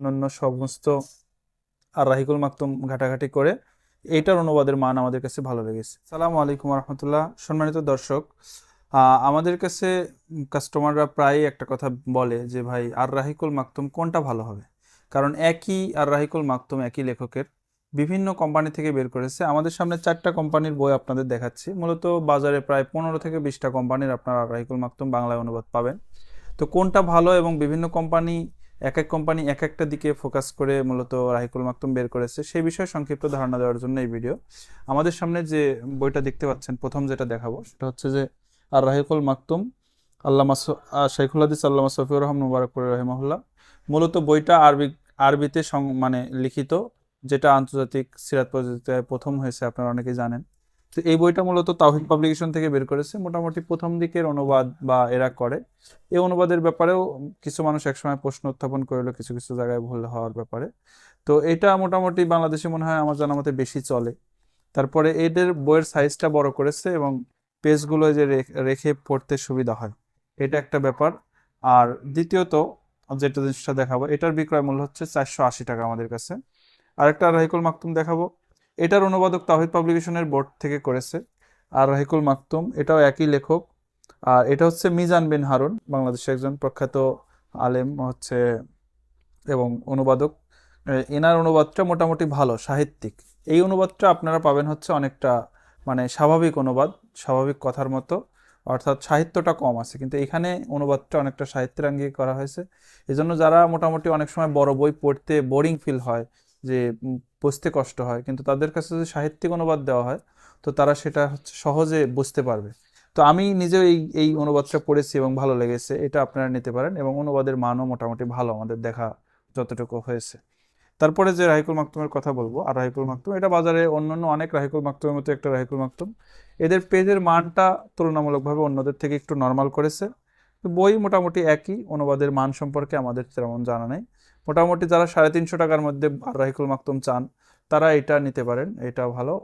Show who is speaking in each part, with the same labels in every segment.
Speaker 1: অন্যান্য সমস্ত আর রাহিকুল মাকতুম ঘাটাঘাটি করে এইটার অনুবাদের মান আমাদের কাছে ভালো লেগেছে। সালামু আলাইকুম রহমতুল্লাহ সম্মানিত দর্শক আমাদের কাছে কাস্টমাররা প্রায়ই একটা কথা বলে যে, ভাই, আর রাহিকুল মাকতুম কোনটা ভালো হবে? কারণ একই আর রাহিকুল মাকতুম একই লেখকের বিভিন্ন কোম্পানি থেকে বের করেছে। আমাদের সামনে চারটা কোম্পানির বই আপনাদের দেখাচ্ছি। মূলত বাজারে প্রায় পনেরো থেকে বিশটা কোম্পানির আপনারা রাহিকুল মাকতুম বাংলায় অনুবাদ পাবেন। তো কোনটা ভালো এবং বিভিন্ন কোম্পানি এক এক কোম্পানি এক একটা দিকে ফোকাস করে মূলত রাহিকুল মাকতুম বের করেছে, সেই বিষয়ে সংক্ষিপ্ত ধারণা দেওয়ার জন্য এই ভিডিও আমাদের সামনে যে বইটা দেখতে পাচ্ছেন, প্রথম যেটা দেখাবো, সেটা হচ্ছে যে, আর রাহিকুল মাকতুম, আল্লামা শাইখুল হাদিস, আল্লামা সফিউর রহমান মুবারকপুর রহিমাহুল্লাহ, মূলত বইটা আরবি, আরবিতে মানে লিখিত, যেটা আন্তর্জাতিক সিরাত পদ্ধতিতে প্রথম হয়েছে, আপনারা অনেকেই জানেন। তো এই বইটা মূলত তাওহিদ পাবলিকেশন থেকে বের করেছে। মোটামুটি প্রথম দিকের অনুবাদ বা এরা করে। এই অনুবাদের ব্যাপারেও কিছু মানুষ একসময় প্রশ্ন উত্থাপন করল কিছু কিছু জায়গায় ভুল হওয়ার ব্যাপারে। তো এটা মোটামুটি বাংলাদেশে মনে হয় আমার জানা মতে বেশি চলে। তারপরে এদের বইয়ের সাইজটা বড় করেছে এবং পেজগুলো যে রেখে পড়তে সুবিধা হয়। এটা একটা ব্যাপার। আর দ্বিতীয়ত যেটা জিনিসটা দেখাবো, এটার বিক্রয় মূল্য হচ্ছে চারশো আশি টাকা আমাদের কাছে। আরেকটা রাহিকুল মাকতুম দেখাবো। এটার অনুবাদক তাহিদ পাবলিকেশনের বোর্ড থেকে করেছে। আর রাহিকুল মাকতুম, এটাও একই লেখক। আর এটা হচ্ছে মিজান বিন হারুন বাংলাদেশের একজন প্রখ্যাত আলেম হচ্ছে এবং অনুবাদক। এনার অনুবাদটা মোটামুটি ভালো, সাহিত্যিক। এই অনুবাদটা আপনারা পাবেন হচ্ছে অনেকটা মানে স্বাভাবিক অনুবাদ, স্বাভাবিক কথার মতো। অর্থাৎ সাহিত্যটা কম আছে, কিন্তু এখানে অনুবাদটা অনেকটা সাহিত্যের আঙ্গিকে করা হয়েছে। এজন্য যারা মোটামুটি অনেক সময় বড় বই পড়তে বোরিং ফিল হয় যে বুঝতে কষ্ট হয়। কিন্তু তাদের কাছে যদি সাহিত্যিক অনুবাদ দেওয়া হয়, তো তারা সেটা হচ্ছে সহজে বুঝতে পারবে। তো আমি নিজেও এই এই অনুবাদটা পড়েছি এবং ভালো লেগেছে। এটা আপনারা নিতে পারেন এবং অনুবাদের মানও মোটামুটি ভালো আমাদের দেখা যতটুকু হয়েছে। তারপরে যে রাহিকুল মাকতুমের কথা বলব, আর রাহিকুল মাকতুম, এটা বাজারে অন্যান্য অনেক রাহিকুল মাকতুমের মতো একটা রাহিকুল মাকতুম। এদের পেজের মানটা তুলনামূলকভাবে অন্যদের থেকে একটু নর্মাল করেছে। বই মোটামুটি একই, অনুবাদের মান সম্পর্কে আমাদের তেমন জানা নেই। মোটামুটি যারা সাড়ে তিনশো টাকার মধ্যে রাহিকুল মাকতুম চান, তারা এটা নিতে পারেন, এটা ভালো।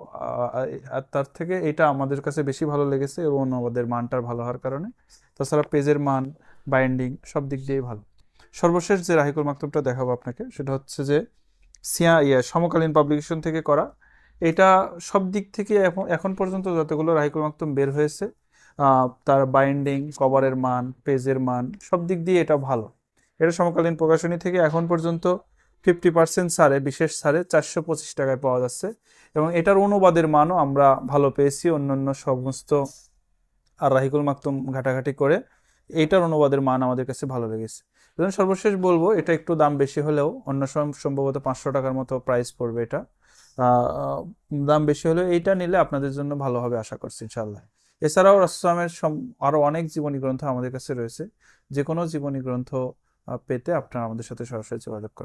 Speaker 1: আর তার থেকে এটা আমাদের কাছে বেশি ভালো লেগেছে এবং অনুবাদের মানটার ভালো হওয়ার কারণে। তাছাড়া পেজের মান, বাইন্ডিং, সব দিক দিয়েই ভালো। সর্বশেষ যে রাহিকুল মাকতুমটা দেখাবো আপনাকে, সেটা হচ্ছে যে সিয়া ইয়ে সমকালীন পাবলিকেশন থেকে করা। এটা সব দিক থেকে এখন পর্যন্ত যতগুলো রাহিকুল মাকতুম বের হয়েছে তার বাইন্ডিং, কভারের মান, পেজের মান, সব দিক দিয়ে এটা ভালো। এটা সমকালীন প্রকাশনী থেকে এখন পর্যন্ত ফিফটি পার্সেন্ট সারে, বিশেষ সারে চারশো পঁচিশ টাকায় পাওয়া যাচ্ছে। এবং এটার অনুবাদের মানও আমরা ভালো পেয়েছি অন্যান্য সমস্ত আর রাহিকুল মাকতুম ঘাটাঘাটি করে। এইটার অনুবাদের মান আমাদের কাছে ভালো লেগেছে। এবং সর্বশেষ বলব, এটা একটু দাম বেশি হলেও অন্য সময় সম্ভবত পাঁচশো টাকার মতো প্রাইস পড়বে এটা। দাম বেশি হলেও এইটা নিলে আপনাদের জন্য ভালো হবে আশা করছি ইনশাল্লাহ এছাড়াও রাসুলামের আরও অনেক জীবনী গ্রন্থ আমাদের কাছে রয়েছে। যে কোনো জীবনী গ্রন্থ পেতে আপনারা আমাদের সাথে সরাসরি যোগাযোগ করুন।